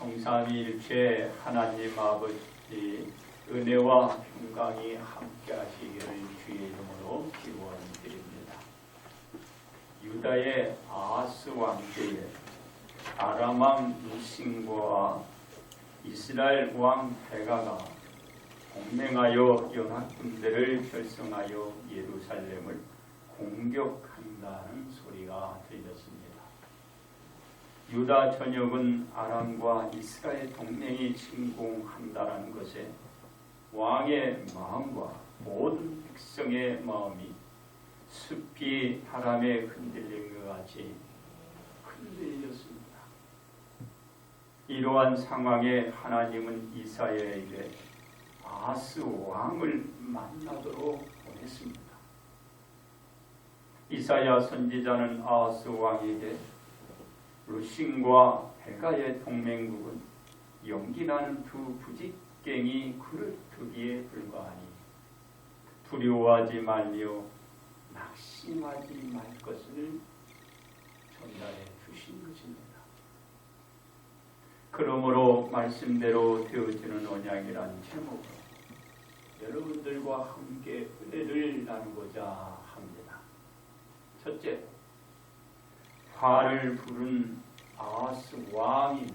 성삼위일체 하나님 아버지 은혜와 평강이 함께 하시기를 주의 이름으로 기원드립니다. 유다의 아하스 왕제에 아람 왕 루싱과 이스라엘 왕 베가가 동맹하여 연합군대를 결성하여 예루살렘을 공격한다는 소리가 들렸습니다. 유다 전역은 아람과 이스라엘 동맹이 침공한다는 것에 왕의 마음과 모든 백성의 마음이 숲이 바람에 흔들린 것 같이 흔들렸습니다. 이러한 상황에 하나님은 이사야에게 아스 왕을 만나도록 보냈습니다. 이사야 선지자는 아스 왕에게 루신과 베가의 동맹국은 연기나는 두 부직갱이 그릇두기에 불과하니 두려워하지 말며 낙심하지 말 것을 전달해 주신 것입니다. 그러므로 말씀대로 되어지는 언약이란 제목으로 여러분들과 함께 은혜를 나누고자 합니다. 첫째, 화를 부른 아하스 왕입니다.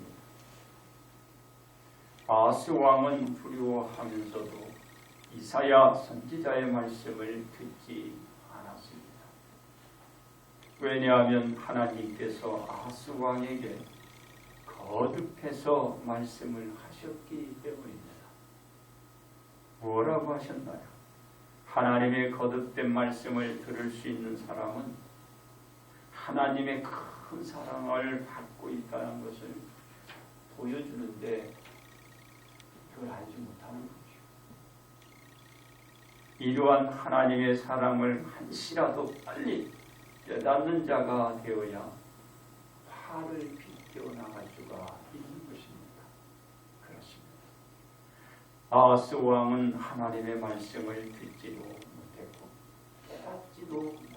아하스 왕은 두려워하면서도 이사야 선지자의 말씀을 듣지 않았습니다. 왜냐하면 하나님께서 아하스 왕에게 거듭해서 말씀을 하셨기 때문입니다. 뭐라고 하셨나요? 하나님의 거듭된 말씀을 들을 수 있는 사람은 하나님의 큰 사랑을 받고 있다는 것을 보여주는데 그걸 알지 못하는 거죠. 이러한 하나님의 사랑을 한시라도 빨리 깨닫는 자가 되어야 화를 비껴 나갈 수가 있는 것입니다. 그렇습니다. 아하스 왕은 하나님의 말씀을 듣지도 못했고 깨닫지도.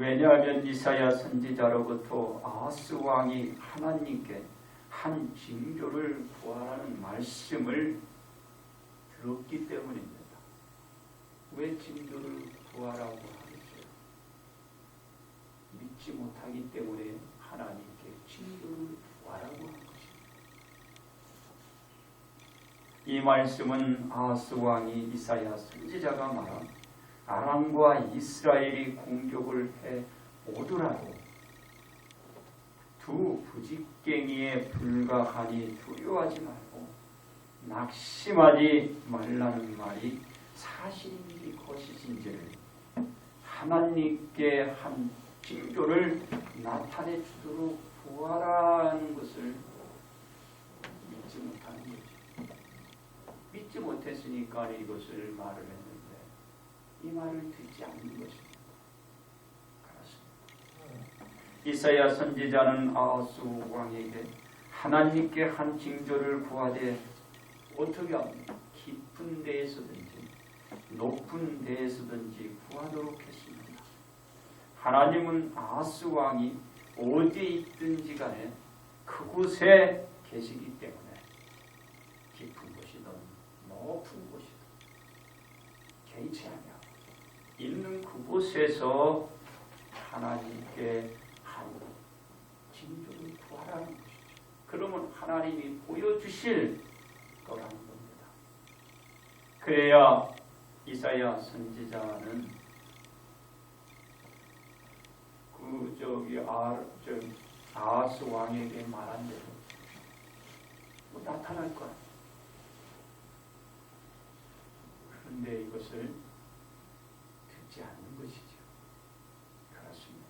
왜냐하면 이사야 선지자로부터 아하스 왕이 하나님께 한 징조를 구하라는 말씀을 들었기 때문입니다. 왜 징조를 구하라고 하겠어요? 믿지 못하기 때문에 하나님께 징조를 구하라고 한 것입니다. 이 말씀은 아하스 왕이 이사야 선지자가 말한 아람과 이스라엘이 공격을 해 오더라도 두 부직갱이에 불과하니 두려워하지 말고 낙심하지 말라는 말이 사실인지 거짓인지를 하나님께 한 징조를 나타내 주도록 구하라는 것을 믿지 못하는 거죠. 믿지 못했으니까 이것을 말을 했는데 이 말을 듣지 않는 것입니다. 이사야 선지자는 아하스 왕에게 하나님께 한 징조를 구하되 어떻게 합니까? 깊은 데에서든지 높은 데에서든지 구하도록 했습니다. 하나님은 아하스 왕이 어디에 있든지 간에 그곳에 계시기 때문에 깊은 곳이든 높은 곳이든 개의치 않냐 있는 그곳에서 하나님께 한 징조를 구하라는 것이죠. 그러면 하나님이 보여주실 거라는 겁니다. 그래야 이사야 선지자는 그 저기 아, 저 아하스 왕에게 말한 대로 뭐 나타날 거야. 그런데 이것을 듣지 않는 것이죠. 그렇습니다.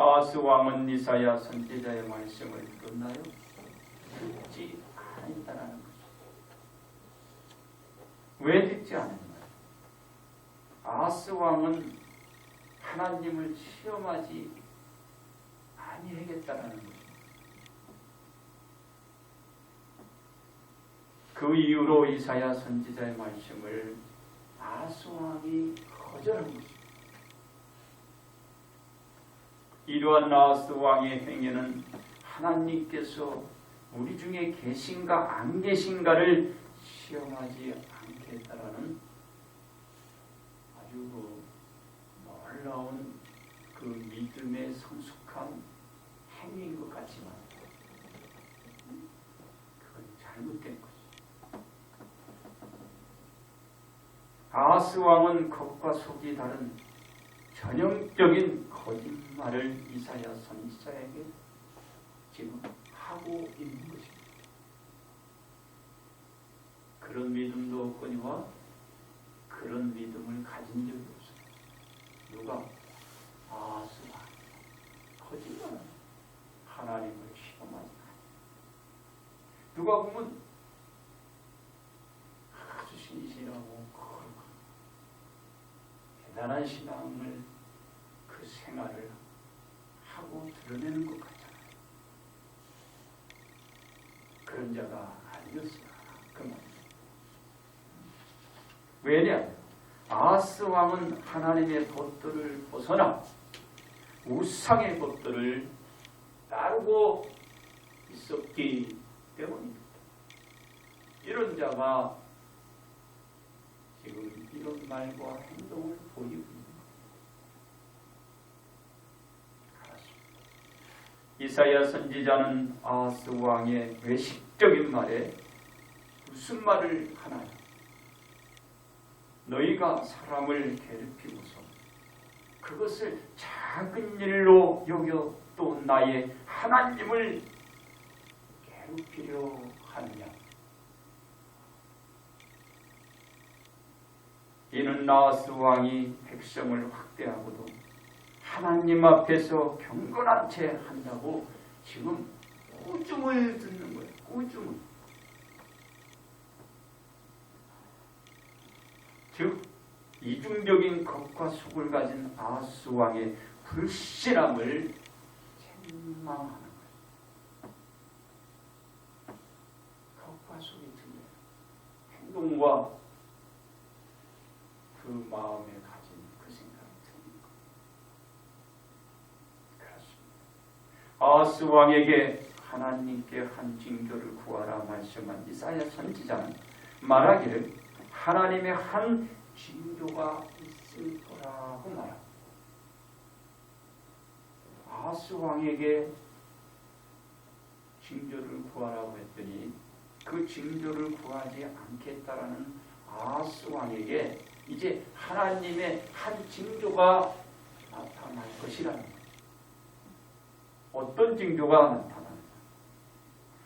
아하스 왕은 이사야 선지자의 말씀을 듣나요? 듣지 않았다는 거죠. 왜 듣지 않았나요? 아하스 왕은 하나님을 시험하지 아니하겠다는 거죠. 그 이후로 이사야 선지자의 말씀을 아하스 왕이 거절한 것입니다. 이러한 아하스 왕의 행위는 하나님께서 우리 중에 계신가 안 계신가를 시험하지 않겠다라는 아주 그 놀라운 그 믿음의 성숙한 행위인 것 같지만 그건 잘못된 거죠. 아하스 왕은 겉과 속이 다른 전형적인 거짓말을 이사야 선지자에게 지금 하고 있는 것입니다. 그런 믿음도 없거니와 그런 믿음을 가진 적이 없어요. 누가 아스가 거짓말 하나님을 시험하지 누가 보면 아주 신실하고 거룩한 대단한 신앙을 그 생활을 하고 드러내는 것 같잖아요. 그런 자가 아니었으나 그. 왜냐? 아하스 왕은 하나님의 법도를 벗어나 우상의 법도를 따르고 있었기 때문입니다. 이런 자가 지금 이런 말과 행동을 보이고 있는 것입니다. 이사야 선지자는 아하스 왕의 외식적인 말에 무슨 말을 하나요? 너희가 사람을 괴롭히고서 그것을 작은 일로 여겨 또 나의 하나님을 괴롭히려 하느냐 이는 나스 왕이 백성을 확대하고도 하나님 앞에서 경건한 채 한다고 지금 꾸중을 듣는 거예요. 꾸중을. 즉 이중적인 겉과 속을 가진 아하스 왕의 불신함을 책망하는 거예요. 겉과 속이 틀려요. 행동과 그 마음에 가진 그 생각이 틀린 거예요. 그렇습니다. 아하스 왕에게 하나님께 한 징조를 구하라 말씀한 이사야 선지자는 말하기를 하나님의 한 징조가 있을 거라고 말합니다. 아하스 왕에게 징조를 구하라고 했더니 그 징조를 구하지 않겠다라는 아하스 왕에게 이제 하나님의 한 징조가 나타날 것이라는. 어떤 징조가 나타나는가?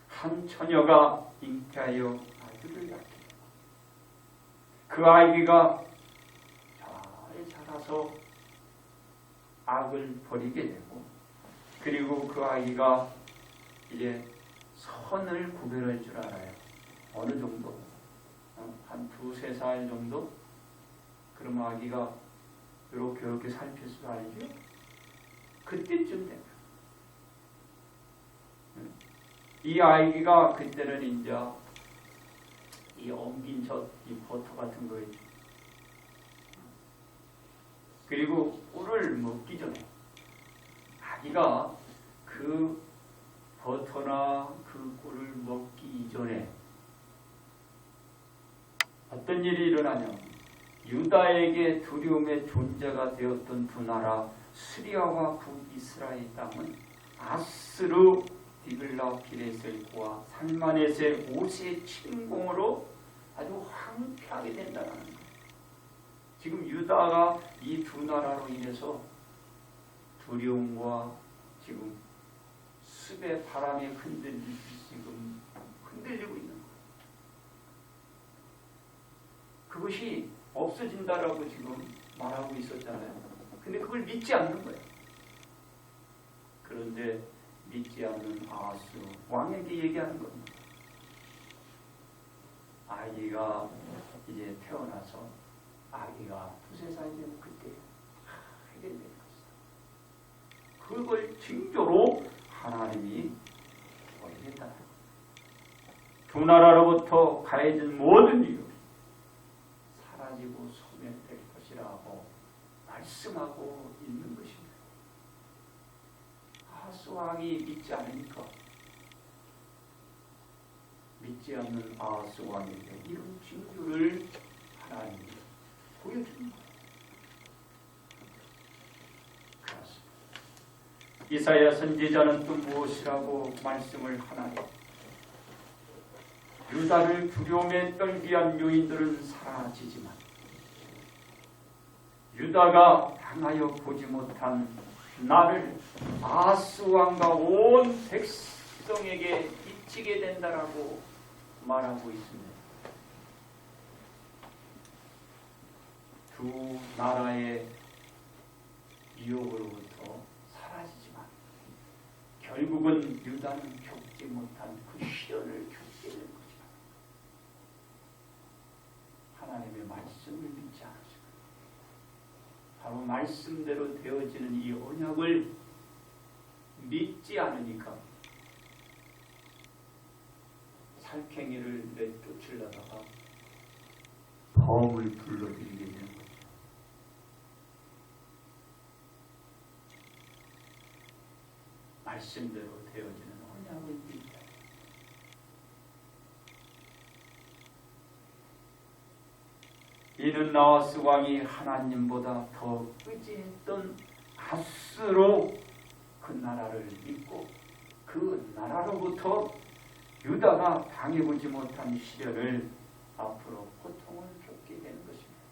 한 처녀가 잉태하여 아들을 낳게 그 아이가 잘 자라서 악을 버리게 되고 그리고 그 아이가 이제 선을 구별할 줄 알아요. 어느 정도 어, 한 두세 살 정도 그럼 아기가 이렇게 이렇게 살필 줄 알죠? 그때쯤 되면 이 아이가 그때는 이제 이 엉긴 젖, 이 버터 같은 거 있죠. 그리고 꿀을 먹기 전에 아기가 그 버터나 그 꿀을 먹기 이전에 어떤 일이 일어나냐면 유다에게 두려움의 존재가 되었던 두 나라 시리아와 북이스라엘 땅은 아스르 디글라 피레셀과 살마넷의 옷의 침공으로 아주 황폐하게 된다는 거예요. 지금 유다가 이 두 나라로 인해서 두려움과 지금 습의 바람에 흔들리듯이 지금 흔들리고 있는. 그것이 없어진다라고 지금 말하고 있었잖아요. 근데 그걸 믿지 않는 거예요. 그런데 믿지 않는 아하스 왕에게 얘기하는 겁니다. 아기가 이제 태어나서 아기가 두세 살 되면 그때 해결될 것이다. 그걸 징조로 하나님이 보이겠다. 두 나라로부터 가해진 모든 이유 사라지고 소멸될 것이라고 말씀하고 왕이 믿지 않으니까 믿지 않는 왕에게 이런 징조를 하나님이 보여주는 거예요. 이사야 선지자는 또 무엇이라고 말씀을 하나요? 유다를 두려움에 떨게 한 요인들은 사라지지만 유다가 당하여 보지 못한 나를 아스 왕과 온 백성에게 미치게 된다라고 말하고 있습니다. 두 나라의 유혹으로부터 사라지지만 결국은 유다는 겪지 못한 그 시련을 겪게 된 거죠. 하나님의 말씀을 바로 말씀대로 되어지는 이 언약을 믿지 않으니까 살쾡이를 내쫓으려다가 범을 불러들이게 되는 거죠. 말씀대로 되어지는 언약을 믿다. 이는 나와스 왕이 하나님보다 더 의지했던 아스로 그 나라를 믿고 그 나라로부터 유다가 당해보지 못한 시련을 앞으로 고통을 겪게 되는 것입니다.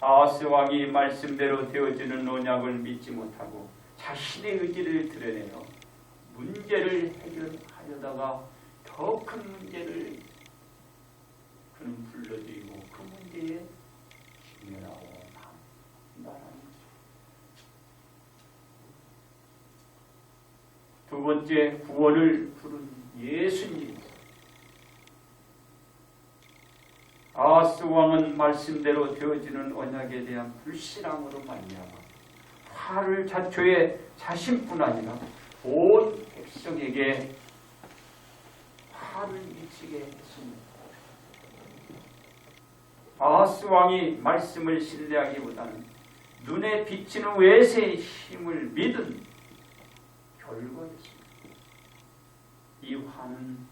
아하스 왕이 말씀대로 되어지는 언약을 믿지 못하고 자신의 의지를 드러내어 문제를 해결하려다가 더 큰 문제를 그는 불러들이고 그 문제에 난다는 거죠. 두 번째 구원을 부른 예수님. 아하스 왕은 말씀대로 되어지는 언약에 대한 불신앙으로 말미암아 화를 자초해 자신뿐 아니라 온 백성에게 화를 미치게 했습니다. 아하스 왕이 말씀을 신뢰하기보다는 눈에 비치는 외세의 힘을 믿은 결과였습니다. 이 화는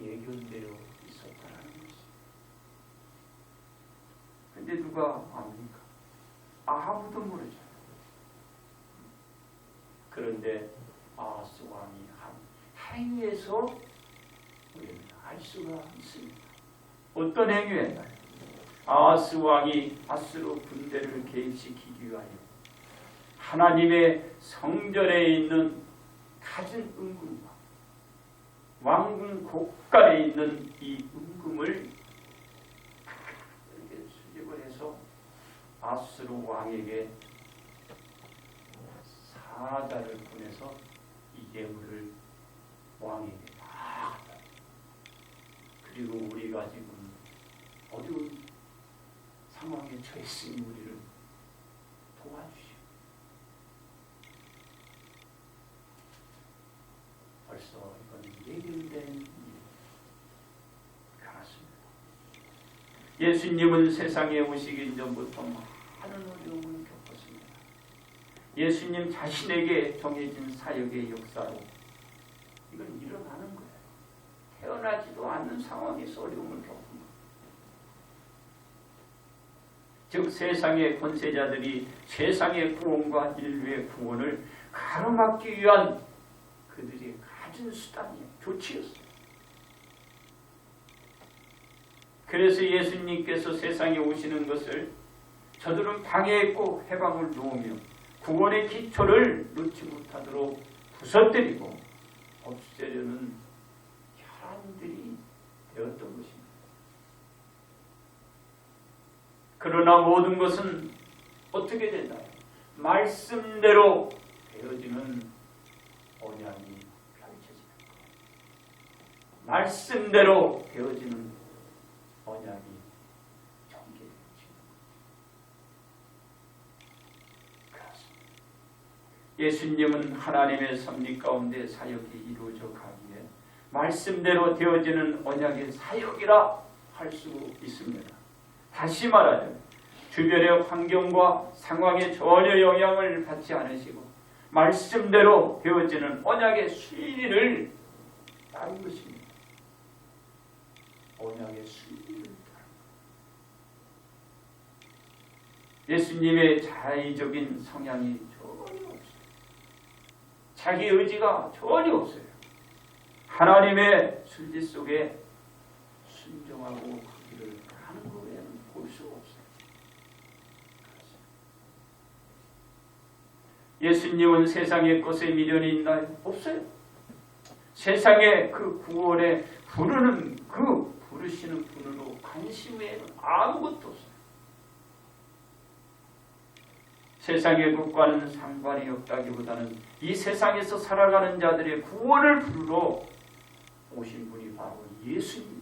예견되어 있었다는 것입니다. 근데 누가 압니까? 아무도 모르죠. 그런데 아하스 왕이 한 행위에서 우리는 알 수가 있습니다. 어떤 행위였나요? 아하스 왕이 아스로 군대를 개입시키기 위하여 하나님의 성전에 있는 갖은 은금과 왕궁 곳간에 있는 이 은금을 수집을 해서 아스로 왕에게 사자를 보내서 이 예물을 왕에게 다 그리고 우리가 지금 어려운 상황에 처했으니 우리를 도와주시오. 벌써 이건 예견된 일 그렇습니다. 예수님은 세상에 오시기 전부터 많은 어려움을 겪었습니다. 예수님 자신에게 정해진 사역의 역사로 이건 일어나는 거예요. 태어나지도 않는 상황에서 어려움을 거예요. 즉 세상의 권세자들이 세상의 구원과 인류의 구원을 가로막기 위한 그들이 가진 수단이 조치였어요. 그래서 예수님께서 세상에 오시는 것을 저들은 방해했고 해방을 놓으며 구원의 기초를 놓지 못하도록 부서뜨리고 없애려는 혈안들이 되었던 것입니다. 그러나 모든 것은 어떻게 되나요? 말씀대로 되어지는 언약이 펼쳐지는 것. 말씀대로 되어지는 언약이 전개되어지는 것. 그렇습니다. 예수님은 하나님의 섭리 가운데 사역이 이루어져 가기에 말씀대로 되어지는 언약의 사역이라 할 수 있습니다. 다시 말하자면 주변의 환경과 상황에 전혀 영향을 받지 않으시고 말씀대로 되어지는 언약의 순리를 따른 것입니다. 언약의 순리를 따른 것. 예수님의 자의적인 성향이 전혀 없어요. 자기 의지가 전혀 없어요. 하나님의 순리 속에 순종하고 것 외에는 볼 수가 없어요. 예수님은 세상의 것에 미련이 있나요? 없어요. 세상의 그 구원에 부르는 그 부르시는 분으로 관심 외에는 아무것도 없어요. 세상의 것과는 상관이 없다기보다는 이 세상에서 살아가는 자들의 구원을 부르러 오신 분이 바로 예수님이세요.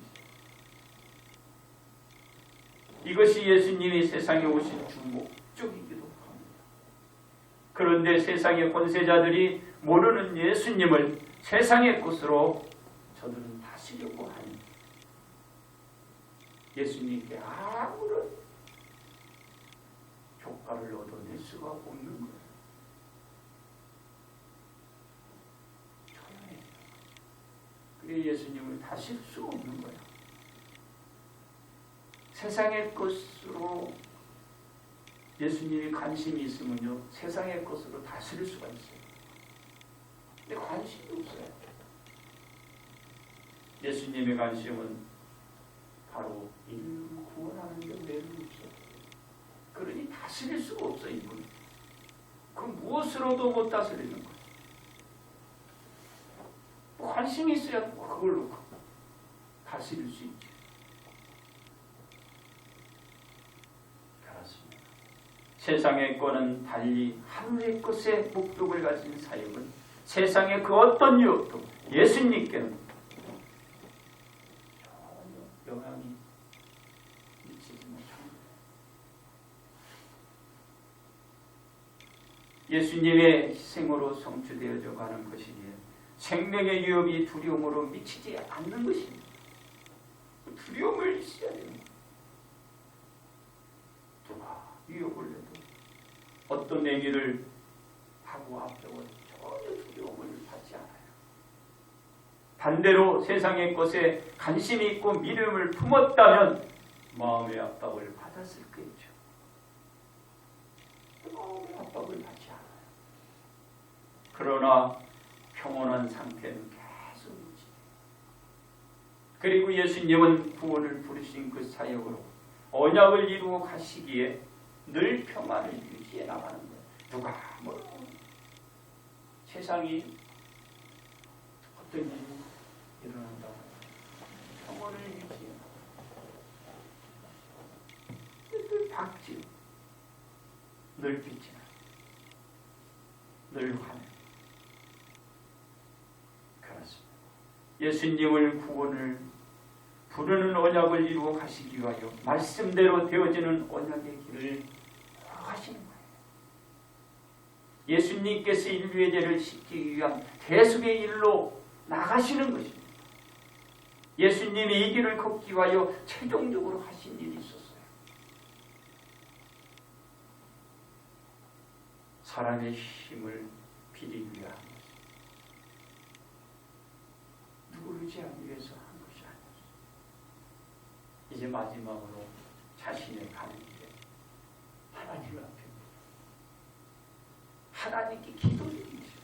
이것이 예수님이 세상에 오신 주 목적이기도 합니다. 그런데 세상의 권세자들이 모르는 예수님을 세상의 것으로 저들은 다스려고 하니 예수님께 아무런 효과를 얻어낼 수가 없는 거예요. 그게 예수님을 다스릴 수가 없는 거예요. 세상의 것으로 예수님이 관심이 있으면요, 세상의 것으로 다스릴 수가 있어요. 근데 관심이 없어요. 예수님의 관심은 바로 인류 구원하는 데 매를 없어요. 그러니 다스릴 수가 없어요, 이분. 그 무엇으로도 못 다스리는 거예요. 뭐 관심이 있어야 그걸로 다스릴 수 있죠. 그렇습니다. 세상의 것은 달리 하늘의 것에 목적을 가진 사역은 세상의 그 어떤 유혹도 예수님께는 영향이 미치지 못합니다. 예수님의 희생으로 성취되어져 가는 것이기에 생명의 위협이 두려움으로 미치지 않는 것입니다. 그 두려움을 있어야 됩니다. 누가 위협을 해도 어떤 얘기를 하고 앞세워 전혀 두려움을 받지 않아요. 반대로 세상의 것에 관심이 있고 믿음을 품었다면 마음의 압박을 받았을 거죠. 마음의 압박을 받지 않아요. 그러나 평온한 상태는 계속 유지. 그리고 예수님은 구원을 부르신 그 사역으로 언약을 이루어 가시기에 늘 평안을 유지해 나가는 거예요. 누가 뭐 세상이 어떤 일이 일어난다. 평온을 유지해 늘 박지, 늘 빛이 나, 늘 환해. 그렇습니다. 예수님을 구원을 부르는 언약을 이루어 가시기 위하여 말씀대로 되어지는 언약의 길을 걸어가시는 거예요. 예수님께서 인류의 죄를 씻기 위한 대속의 일로 나가시는 것입니다. 예수님이 이 길을 걷기 위하여 최종적으로 하신 일이 있었어요. 사람의 힘을 비리기 위한 것. 누구를 의지하기 위해서 한 것이 아니었어요. 이제 마지막으로 자신의 길에 하나님 앞에 하나님께 기도드리죠.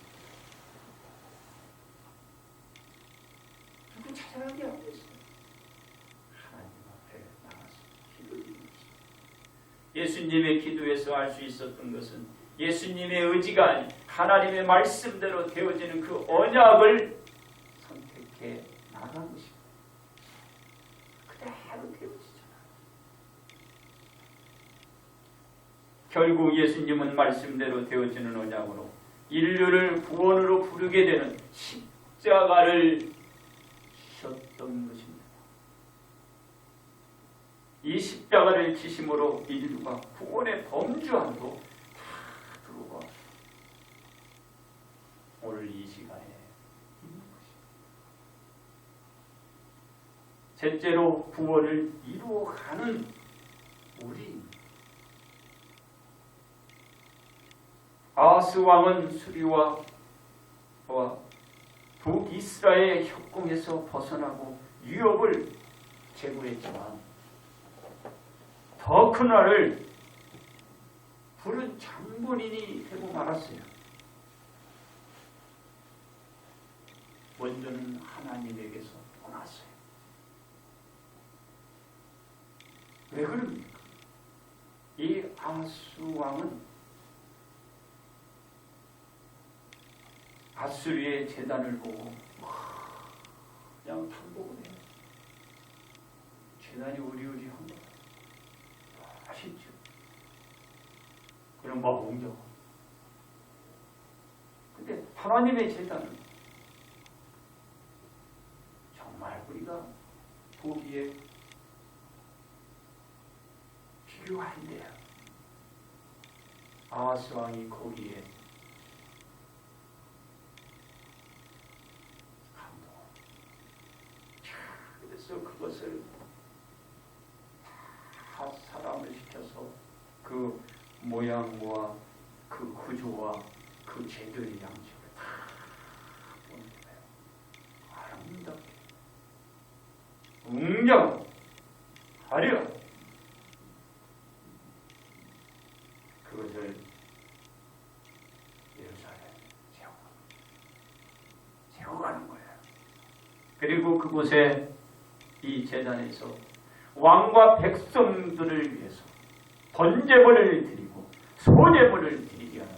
누구 찾아가게 하고 있어요. 하나님 앞에 나가서 기도드리죠. 예수님의 기도에서 알 수 있었던 것은 예수님의 의지가 아닌 하나님의 말씀대로 되어지는 그 언약을 선택해 나간 것입니다. 그대로 되어지잖아요. 결국 예수님은 말씀대로 되어지는 언약으로 인류를 구원으로 부르게 되는 십자가를 지셨던 것입니다. 이 십자가를 지심으로 인류가 구원의 범주 안으로 다 들어와 오늘 이 시간에 있는 것입니다. 셋째로 구원을 이루어가는 우리 아스 왕은 수리와 와 북이스라엘 협공에서 벗어나고 유업을 제거했지만 더큰 날을 부른 장본인이 되고 말았어요. 원조는 하나님에게서 떠났어요. 왜 그럽니까? 이 아수 왕은 아수리의 재단을 보고 그냥 탐복을 해요. 재단이 우리우리한 거 아시죠? 그럼 막 옮겨. 근데 하나님의 재단은 정말 우리가 보기에 필요한데요. 아하스 왕이 거기에 감동. 자, 그래서 그것을 다 사람을 시켜서 그 모양과 그 구조와 그 제도의 양식을 다 거예요. 아름답게, 웅장, 화려. 그것을 예루살렘 세워 세워가는 거예요. 그리고 그곳에 이 재단에서 왕과 백성들을 위해서 번제물을 드리고 소제물을 드리게 하는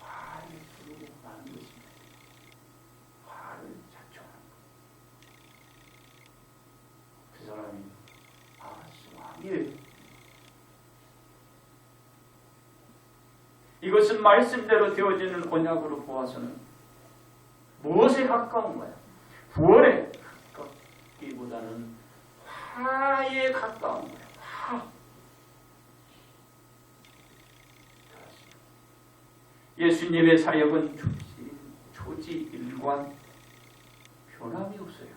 화를 부르고 것입니다. 화를 자초하는 것. 그 사람이 아스 왕이에요. 이것은 말씀대로 되어지는 언약으로 보아서는 무엇에 가까운 거야? 가깝기보다는 화에 가까운 거야. 화. 예수님의 사역은 조지, 조지 일관 변함이 없어요.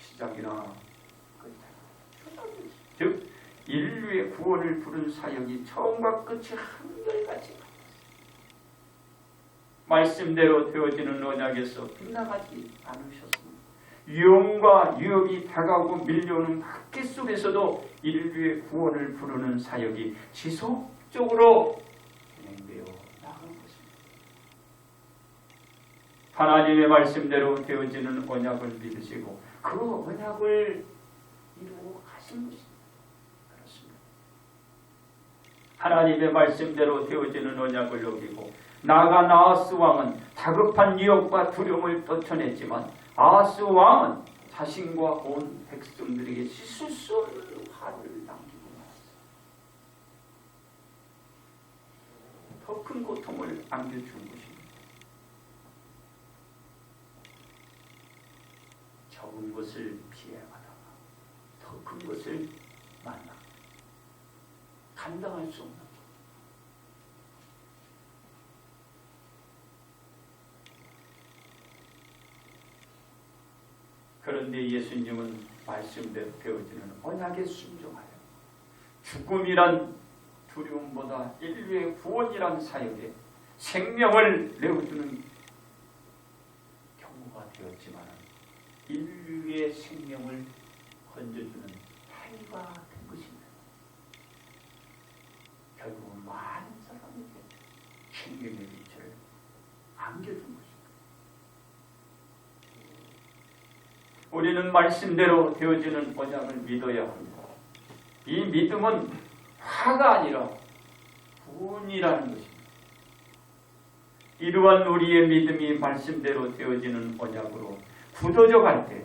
시작이나. 즉 인류의 구원을 부른 사역이 처음과 끝이 한결같이. 말씀대로 되어지는 언약에서 빗나가지 않으셨습니다. 위험과 위협이 다가오고 밀려오는 박해 속에서도 인류의 구원을 부르는 사역이 지속적으로 진행되어 나가는 것입니다. 하나님의 말씀대로 되어지는 언약을 믿으시고 그 언약을 이루어 가신 것입니다. 그렇습니다. 하나님의 말씀대로 되어지는 언약을 여기고 나가 나아스 왕은 다급한 위협과 두려움을 떨쳐냈지만 아하스 왕은 자신과 온 백성들에게 씻을 수 없는 화를 남기고 말았어요. 더큰 고통을 안겨준 것입니다. 적은 것을 피해가다가 더 큰 것을 만나 감당할 수 없는 그런데 예수님은 말씀대로 되어지는 언약에 순종하여 죽음이란 두려움보다 인류의 구원이란 사역에 생명을 내어주는 경우가 되었지만 인류의 생명을 건져주는 해가 된 것입니다. 결국은 많은 사람에게 생명의 빛을 안겨준 것입니다. 우리는 말씀대로 되어지는 언약을 믿어야 합니다. 이 믿음은 화가 아니라 구원이라는 것입니다. 이러한 우리의 믿음이 말씀대로 되어지는 언약으로 굳어져 갈 때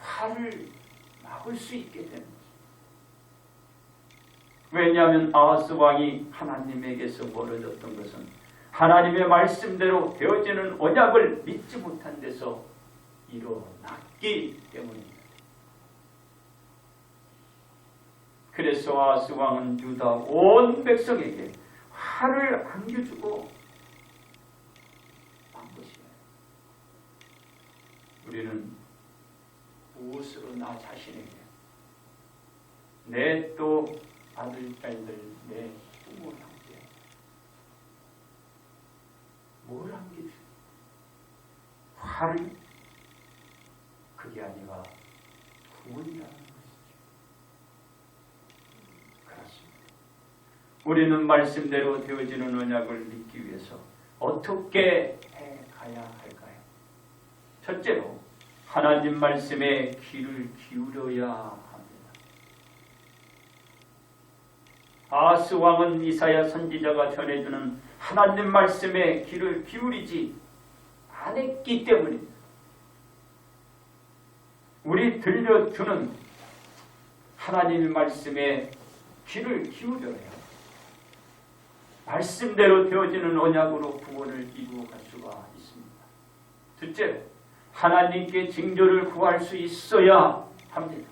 화를 막을 수 있게 것입니다. 왜냐하면 아하스 왕이 하나님에게서 멀어졌던 것은 하나님의 말씀대로 되어지는 언약을 믿지 못한 데서 일어 났기 때문입니다. 그래서 아하스 왕은 유다 온 백성에게 화를 안겨주고 한 것이에요. 우리는 무엇으로 나 자신에게 내 또 아들, 딸들, 내 부모 형제. 뭘 남기죠? 화를? 그게 아니라 구원이라는 것이죠. 그렇습니다. 우리는 말씀대로 되어지는 언약을 믿기 위해서 어떻게 해 가야 할까요? 첫째로 하나님 말씀에 귀를 기울여야 합니다. 아스 왕은 이사야 선지자가 전해주는 하나님 말씀에 귀를 기울이지 않았기 때문입니다. 우리 들려주는 하나님 말씀에 귀를 기울여야. 말씀대로 되어지는 언약으로 구원을 이루어 갈 수가 있습니다. 둘째, 하나님께 징조를 구할 수 있어야 합니다.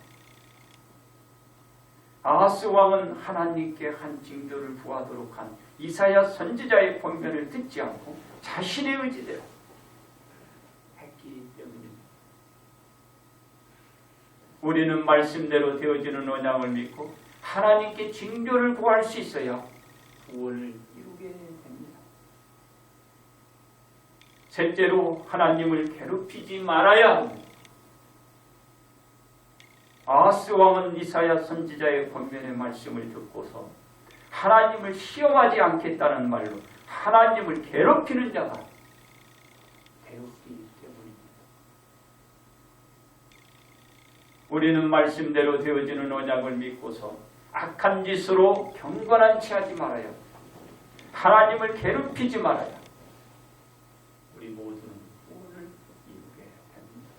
아하스 왕은 하나님께 한 징조를 구하도록 한 이사야 선지자의 권면을 듣지 않고 자신의 의지대로 했기 때문입니다. 우리는 말씀대로 되어지는 언약을 믿고 하나님께 징조를 구할 수 있어야 구원을 이루게 됩니다. 셋째로 하나님을 괴롭히지 말아야 합니다. 아하스 왕은 이사야 선지자의 권면의 말씀을 듣고서 하나님을 시험하지 않겠다는 말로 하나님을 괴롭히는 자가 되었기 때문입니다. 우리는 말씀대로 되어지는 언약을 믿고서 악한 짓으로 경건한치 하지 말아야 하나님을 괴롭히지 말아야 우리 모두는 구원을 이루게 됩니다.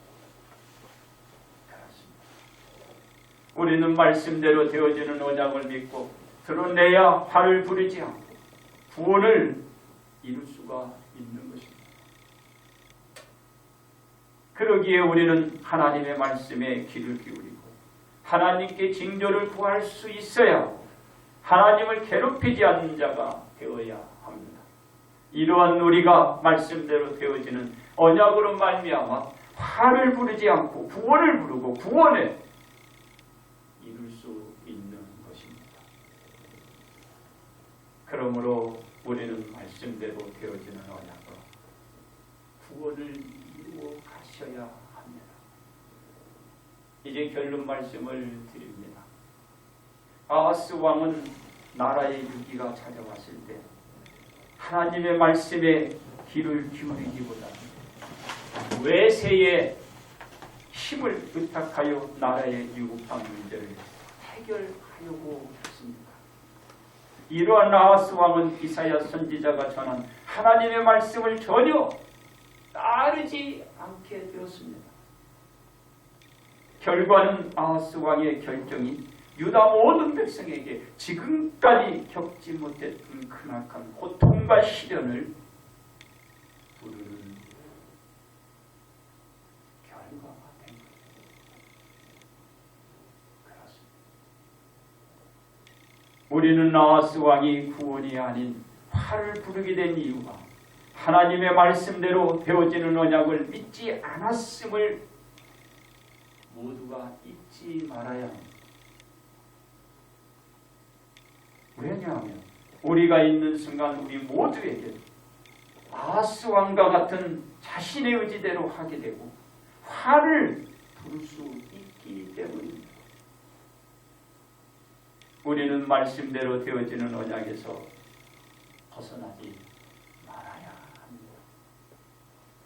우리는 말씀대로 되어지는 언약을 믿고 드러내야 화를 부리지 않고 구원을 이룰 수가 있는 것입니다. 그러기에 우리는 하나님의 말씀에 귀를 기울이고 하나님께 징조를 구할 수 있어야 하나님을 괴롭히지 않는 자가 되어야 합니다. 이러한 우리가 말씀대로 되어지는 언약으로 말미암아 화를 부르지 않고 구원을 부르고 구원에 이룰 수 있는 것입니다. 그러므로 우리는 말씀대로 되어지는 언약으로 구원을 이루어 가셔야 합니다. 이제 결론 말씀을 드립니다. 아하스 왕은 나라의 위기가 찾아왔을 때 하나님의 말씀에 귀를 기울이기보다 외세의 힘을 의탁하여 나라의 유급한 문제를 해결하려고 했습니다. 이러한 아하스 왕은 이사야 선지자가 전한 하나님의 말씀을 전혀 따르지 않게 되었습니다. 결과는 아하스 왕의 결정이 유다 모든 백성에게 지금까지 겪지 못했던 크나큰 고통과 시련을 부르는 결과가 된 것입니다. 그렇습니다. 우리는 아하스 왕이 구원이 아닌 화를 부르게 된 이유가 하나님의 말씀대로 되어지는 언약을 믿지 않았음을 모두가 잊지 말아야 합니다. 왜냐하면 우리가 있는 순간 우리 모두에게 아하스 왕과 같은 자신의 의지대로 하게 되고 화를 부를 수 있기 때문입니다. 우리는 말씀대로 되어지는 언약에서 벗어나지 말아야 합니다.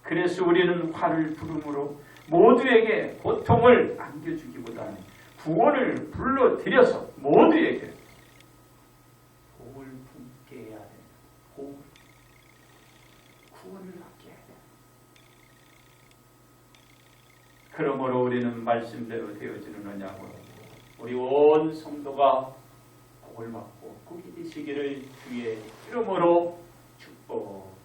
그래서 우리는 화를 부름으로 모두에게 고통을 안겨주기보다는 구원을 불러들여서 모두에게 복을 품게 해야 됩니다. 복, 구원을 받게 해야 됩니다. 그러므로 우리는 말씀대로 되어지는 언약으로 우리 온 성도가 복을 받고 복이 되시기를 주의 이름으로 축복합니다.